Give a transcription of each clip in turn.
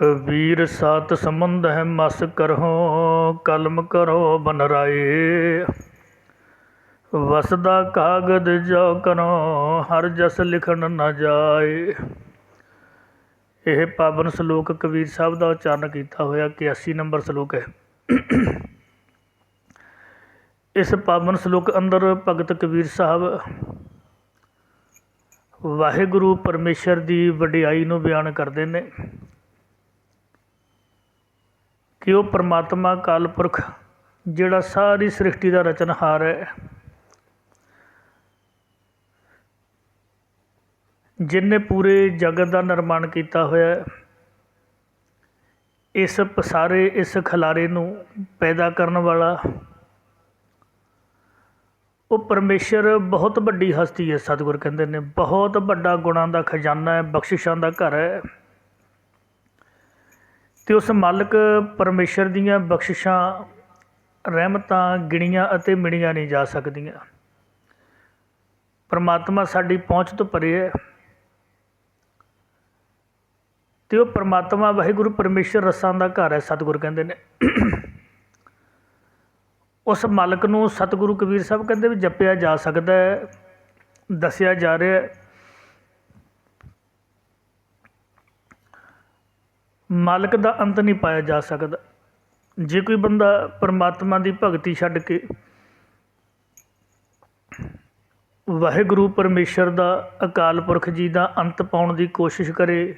ਕਬੀਰ ਸਾਤ ਸੰਬੰਧ ਹੈ ਮਸ ਕਰਹੁ, ਕਲਮ ਕਰੋ ਬਨਰਾਏ ਵਸਦਾ ਕਾਗਦ ਜੋ ਕਰੋ ਹਰ ਜਸ ਲਿਖਣ ਨਾ ਜਾਏ। ਇਹ ਪਾਵਨ ਸ਼ਲੋਕ ਕਬੀਰ ਸਾਹਿਬ ਦਾ ਉਚਾਰਨ ਕੀਤਾ ਹੋਇਆ 81 ਨੰਬਰ ਸ਼ਲੋਕ ਹੈ। ਇਸ ਪਾਵਨ ਸ਼ਲੋਕ ਅੰਦਰ ਭਗਤ ਕਬੀਰ ਸਾਹਿਬ ਵਾਹਿਗੁਰੂ ਪਰਮੇਸ਼ਰ ਦੀ ਵਡਿਆਈ ਨੂੰ ਬਿਆਨ ਕਰਦੇ ਨੇ। ਕਿ ਉਹ ਪਰਮਾਤਮਾ ਕਾਲ ਪੁਰਖ ਜਿਹੜਾ ਸਾਰੀ ਸ੍ਰਿਸ਼ਟੀ ਦਾ ਰਚਨਹਾਰ ਹੈ। ਜਿਨੇ ਪੂਰੇ ਜਗਤ ਦਾ ਨਿਰਮਾਣ ਕੀਤਾ ਹੋਇਆ ਇਸ ਪਸਾਰੇ, ਇਸ ਖਲਾਰੇ ਨੂੰ ਪੈਦਾ ਕਰਨ ਵਾਲਾ, ਉਹ ਪਰਮੇਸ਼ਰ ਬਹੁਤ ਵੱਡੀ ਹਸਤੀ ਹੈ, ਸਤਿਗੁਰ ਕਹਿੰਦੇ ਨੇ। ਬਹੁਤ ਵੱਡਾ ਗੁਣਾਂ ਦਾ ਖਜ਼ਾਨਾ ਹੈ, ਬਖਸ਼ਿਸ਼ਾਂ ਦਾ ਘਰ ਹੈ। ਅਤੇ ਉਸ ਮਾਲਕ ਪਰਮੇਸ਼ਰ ਦੀਆਂ ਬਖਸ਼ਿਸ਼ਾਂ, ਰਹਿਮਤਾਂ ਗਿਣੀਆਂ ਅਤੇ ਮਿਣੀਆਂ ਨਹੀਂ ਜਾ ਸਕਦੀਆਂ। ਪਰਮਾਤਮਾ ਸਾਡੀ ਪਹੁੰਚ ਤੋਂ ਪਰੇ ਹੈ। ਤੇ ਉਹ ਪਰਮਾਤਮਾ ਵਾਹਿਗੁਰੂ ਪਰਮੇਸ਼ਰ ਰਸਾਂ ਦਾ ਘਰ ਹੈ, ਸਤਿਗੁਰ ਕਹਿੰਦੇ ਨੇ। ਉਸ ਮਾਲਕ ਨੂੰ ਸਤਿਗੁਰੂ ਕਬੀਰ ਸਾਹਿਬ ਕਹਿੰਦੇ ਵੀ ਜਪਿਆ ਜਾ ਸਕਦਾ ਹੈ, ਦੱਸਿਆ ਜਾ ਰਿਹਾ ਹੈ। ਮਾਲਕ ਦਾ ਅੰਤ ਨਹੀਂ ਪਾਇਆ ਜਾ ਸਕਦਾ। ਜੇ ਕੋਈ ਬੰਦਾ ਪਰਮਾਤਮਾ ਦੀ ਭਗਤੀ ਛੱਡ ਕੇ ਵਾਹਿਗੁਰੂ ਪਰਮੇਸ਼ਰ ਦਾ, ਅਕਾਲ ਪੁਰਖ ਜੀ ਦਾ ਅੰਤ ਪਾਉਣ ਦੀ ਕੋਸ਼ਿਸ਼ ਕਰੇ,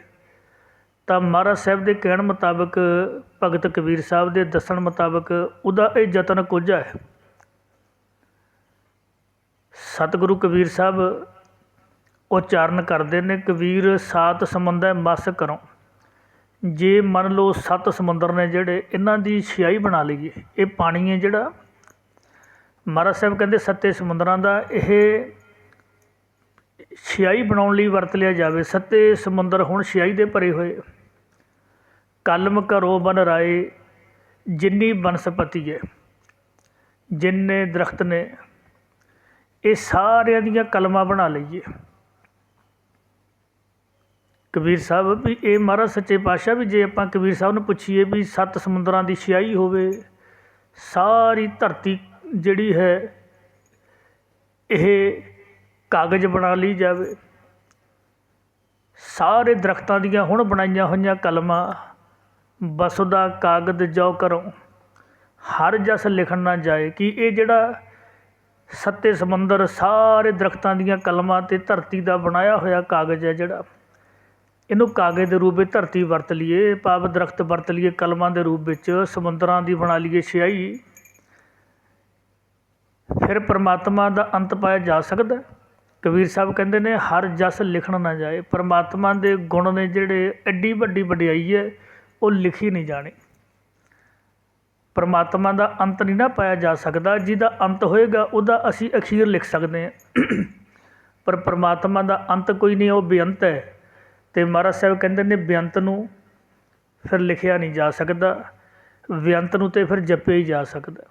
ਤਾਂ ਮਹਾਰਾਜ ਸਾਹਿਬ ਦੇ ਕਹਿਣ ਮੁਤਾਬਕ, ਭਗਤ ਕਬੀਰ ਸਾਹਿਬ ਦੇ ਦੱਸਣ ਮੁਤਾਬਕ ਉਹਦਾ ਇਹ ਯਤਨ ਕੁਝ ਹੈ। ਸਤਿਗੁਰੂ ਕਬੀਰ ਸਾਹਿਬ ਉਚਾਰਨ ਕਰਦੇ ਨੇ, ਕਬੀਰ ਸਾਤ ਸਮੁੰਦਰ ਮਸ ਕਰੋ। ਜੇ ਮੰਨ ਲਓ ਸੱਤ ਸਮੁੰਦਰ ਨੇ ਜਿਹੜੇ ਇਹਨਾਂ ਦੀ ਛਿਆਈ ਬਣਾ ਲਈਏ ਇਹ ਪਾਣੀ ਹੈ ਜਿਹੜਾ? ਮਹਾਰਾਜ ਸਾਹਿਬ ਕਹਿੰਦੇ ਸੱਤੇ ਸਮੁੰਦਰਾਂ ਦਾ ਇਹ ਛਿਆਈ ਬਣਾਉਣ ਲਈ ਵਰਤ ਲਿਆ ਜਾਵੇ। ਸੱਤੇ ਸਮੁੰਦਰ ਹੁਣ ਛਿਆਈ ਦੇ ਭਰੇ ਹੋਏ। ਕਲਮ ਘਰੋਂ ਬਨ ਰਾਏ, ਜਿੰਨੀ ਬਨਸਪਤੀ ਹੈ, ਜਿੰਨੇ ਦਰਖਤ ਨੇ, ਇਹ ਸਾਰਿਆਂ ਦੀਆਂ ਕਲਮਾਂ ਬਣਾ ਲਈਏ। ਕਬੀਰ ਸਾਹਿਬ, ਵੀ ਇਹ ਮਹਾਰਾਜ ਸੱਚੇ ਪਾਤਸ਼ਾਹ ਵੀ ਜੇ ਆਪਾਂ ਕਬੀਰ ਸਾਹਿਬ ਨੂੰ ਪੁੱਛੀਏ ਵੀ ਸੱਤ ਸਮੁੰਦਰਾਂ ਦੀ ਛਿਆਈ ਹੋਵੇ, ਸਾਰੀ ਧਰਤੀ ਜਿਹੜੀ ਹੈ, ਇਹ ਕਾਗਜ਼ ਬਣਾ ਲਈ ਜਾਵੇ। ਸਾਰੇ ਦਰਖਤਾਂ ਦੀਆਂ ਹੁਣ ਬਣਾਈਆਂ ਹੋਈਆਂ ਕਲਮਾਂ ਬਸੁਦਾ ਕਾਗਜ਼ ਜੋ ਕਰੋ। ਹਰ ਜਸ ਲਿਖਣ ਨਾ ਜਾਏ ਕਿ ਇਹ ਜਿਹੜਾ ਸੱਤੇ ਸਮੁੰਦਰ, ਸਾਰੇ ਦਰਖਤਾਂ ਦੀਆਂ ਕਲਮਾਂ ਤੇ ਧਰਤੀ ਦਾ ਬਣਾਇਆ ਹੋਇਆ ਕਾਗਜ਼ ਹੈ ਜਿਹੜਾ। ਇਹਨੂੰ ਕਾਗਜ਼ ਦੇ ਰੂਪ ਵਿੱਚ ਧਰਤੀ ਵਰਤ ਲਈਏ ਪਾਪ ਦਰਖਤ ਵਰਤ ਲਈਏ, ਕਲਮਾਂ ਦੇ ਰੂਪ ਵਿੱਚ, ਸਮੁੰਦਰਾਂ ਦੀ ਬਣਾ ਲਈਏ ਛਿਆਈ। ਫਿਰ ਪਰਮਾਤਮਾ ਦਾ ਅੰਤ ਪਾਇਆ ਜਾ ਸਕਦਾ ਕਬੀਰ ਸਾਹਿਬ ਕਹਿੰਦੇ ਨੇ, ਹਰ ਜਸ ਲਿਖਣ ਨਾ ਜਾਏ। ਪਰਮਾਤਮਾ ਦੇ ਗੁਣ ਨੇ ਜਿਹੜੇ ਐਡੀ ਵੱਡੀ ਵਡਿਆਈ ਹੈ, ਉਹ ਲਿਖੀ ਨਹੀਂ ਜਾਣੀ। ਪਰਮਾਤਮਾ ਦਾ ਅੰਤ ਨਹੀਂ ਨਾ ਪਾਇਆ ਜਾ ਸਕਦਾ। ਜਿਹਦਾ ਅੰਤ ਹੋਏਗਾ, ਉਹਦਾ ਅਸੀਂ ਅਖੀਰ ਲਿਖ ਸਕਦੇ ਹਾਂ। ਪਰ ਪਰਮਾਤਮਾ ਦਾ ਅੰਤ ਕੋਈ ਨਹੀਂ, ਉਹ ਬੇਅੰਤ ਹੈ। ਅਤੇ ਮਹਾਰਾਜ ਸਾਹਿਬ ਕਹਿੰਦੇ ਨੇ ਬੇਅੰਤ ਨੂੰ ਫਿਰ ਲਿਖਿਆ ਨਹੀਂ ਜਾ ਸਕਦਾ, ਬੇਅੰਤ ਨੂੰ ਤਾਂ ਫਿਰ ਜਪਿਆ ਹੀ ਜਾ ਸਕਦਾ।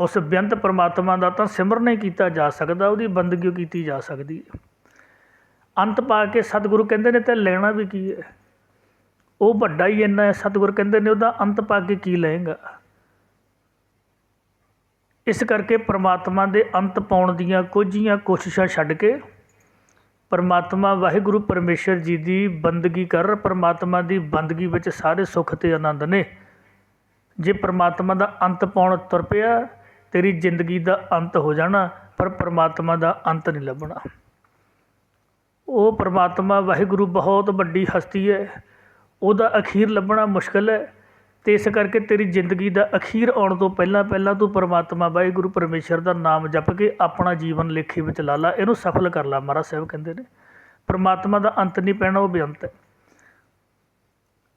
ਉਸ ਬੇਅੰਤ ਪਰਮਾਤਮਾ ਦਾ ਤਾਂ ਸਿਮਰਨ ਹੀ ਕੀਤਾ ਜਾ ਸਕਦਾ, ਉਹਦੀ ਬੰਦਗੀ ਕੀਤੀ ਜਾ ਸਕਦੀ ਹੈ। ਅੰਤ ਪਾ ਕੇ ਸਤਿਗੁਰੂ ਕਹਿੰਦੇ ਨੇ, ਤੇ ਲੈਣਾ ਵੀ ਕੀ ਹੈ? ਉਹ ਵੱਡਾ ਹੀ ਇੰਨਾ ਹੈ, ਸਤਿਗੁਰ ਕਹਿੰਦੇ ਨੇ, ਉਹਦਾ ਅੰਤ ਪਾ ਕੇ ਕੀ ਲਏਗਾ? ਇਸ ਕਰਕੇ ਪ੍ਰਮਾਤਮਾ ਦੇ ਅੰਤ ਪਾਉਣ ਦੀਆਂ ਕੁਝੀਆਂ ਕੋਸ਼ਿਸ਼ਾਂ ਛੱਡ ਕੇ ਪਰਮਾਤਮਾ ਵਾਹਿਗੁਰੂ ਪਰਮੇਸ਼ਰ ਜੀ ਦੀ ਬੰਦਗੀ ਕਰ, ਪਰਮਾਤਮਾ ਦੀ ਬੰਦਗੀ ਵਿੱਚ ਸਾਰੇ ਸੁੱਖ ਤੇ ਆਨੰਦ ਨੇ। ਜੇ ਪਰਮਾਤਮਾ ਦਾ ਅੰਤ ਪਾਉਣ ਤੁਰ ਪਿਆ, ਤੇਰੀ ਜ਼ਿੰਦਗੀ ਦਾ ਅੰਤ ਹੋ ਜਾਣਾ, ਪਰ ਪਰਮਾਤਮਾ ਦਾ ਅੰਤ ਨਹੀਂ ਲੱਭਣਾ। ਉਹ ਪਰਮਾਤਮਾ ਵਾਹਿਗੁਰੂ ਬਹੁਤ ਵੱਡੀ ਹਸਤੀ ਹੈ। ਉਹਦਾ ਅਖੀਰ ਲੱਭਣਾ ਮੁਸ਼ਕਲ ਹੈ। ਅਤੇ ਇਸ ਕਰਕੇ ਤੇਰੀ ਜ਼ਿੰਦਗੀ ਦਾ ਅਖੀਰ ਆਉਣ ਤੋਂ ਪਹਿਲਾਂ ਪਹਿਲਾਂ ਤੂੰ ਪਰਮਾਤਮਾ, ਵਾਹਿਗੁਰੂ ਪਰਮੇਸ਼ਰ ਦਾ ਨਾਮ ਜਪ ਕੇ ਆਪਣਾ ਜੀਵਨ ਲੇਖੇ ਵਿੱਚ ਲਾ ਲਾ, ਇਹਨੂੰ ਸਫਲ ਕਰ ਲਾ, ਮਹਾਰਾਜ ਸਾਹਿਬ ਕਹਿੰਦੇ ਨੇ। ਪਰਮਾਤਮਾ ਦਾ ਅੰਤ ਨਹੀਂ ਪੈਣਾ, ਉਹ ਬੇਅੰਤ ਹੈ।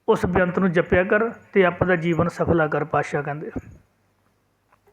ਉਸ ਬੇਅੰਤ ਨੂੰ ਜਪਿਆ ਕਰ ਤੇ ਆਪਣਾ ਜੀਵਨ ਸਫਲਾ ਕਰ ਪਾਸ਼ਾ ਕਹਿੰਦੇ